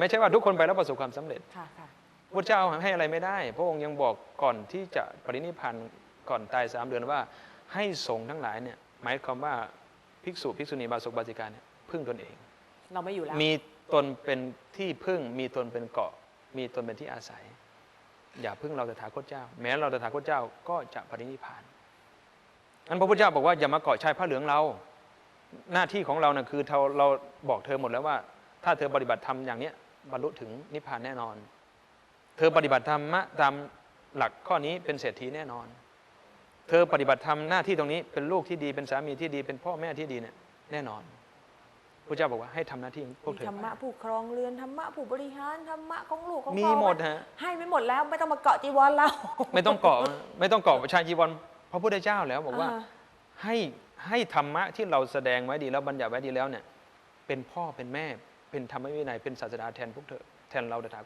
ไม่ใช่ว่าทุกคนไปแล้วประสบความสำเร็จค่ะค่ะพระเจ้าให้อะไรไม่ได้ พระองค์ยังบอกก่อนที่จะปรินิพพานก่อนตายสามเดือนว่า ให้สงฆ์ทั้งหลายเนี่ยหมายความว่าภิกษุภิกษุณีบาศกบาสิกาเนี่ยพึ่งตนเอง เราไม่อยู่แล้ว มีตนเป็นที่พึ่ง มีตนเป็นเกาะ มีตนเป็นที่อาศัย อย่าพึ่งเราตถาคตเจ้า แม้เราตถาคตเจ้าก็จะปรินิพพานอันพระพุทธเจ้าบอกว่าอย่ามาเกาะชายผ้าเหลืองเรา หน้าที่ของเรานะ่ะคือเราเราบอกเธอหมดแล้วว่า ถ้าเธอปฏิบัติธรรมอย่างเนี้ย บรรลุถึงนิพพานแน่นอน เธอปฏิบัติธรรมะตามหลักข้อนี้เป็นเศรษฐีแน่นอน เธอปฏิบัติธรรมหน้าที่ตรงนี้เป็นลูกที่ดีเป็นสามีที่ดีเป็นพ่อแม่ที่ดีเนี่ยแน่นอนพระเจ้าบอกว่าให้ทำหน้าที่ของพวกมีเธอธรรไปมะผู้ครองเรือนธรรมะผู้บริหารธรรมะของลูกของมีพ่อหมดฮะให้ไม่หมดแล้วไม่ต้องมาเกาะจีวรเราไม่ต้องเกาะไม่ต้องเกาะประชาจีวรพระพุทธเจ้าแล้วบอกว่าอ่าให้ให้ธรรมะที่เราแสดงไว้ดีแล้วบัญญัติไว้ดีแล้วเนี่ย เป็นพ่อเป็นแม่ เป็นธรรมวินัยเป็นศาสดาแทนพวกเธอแทนเราตถาคต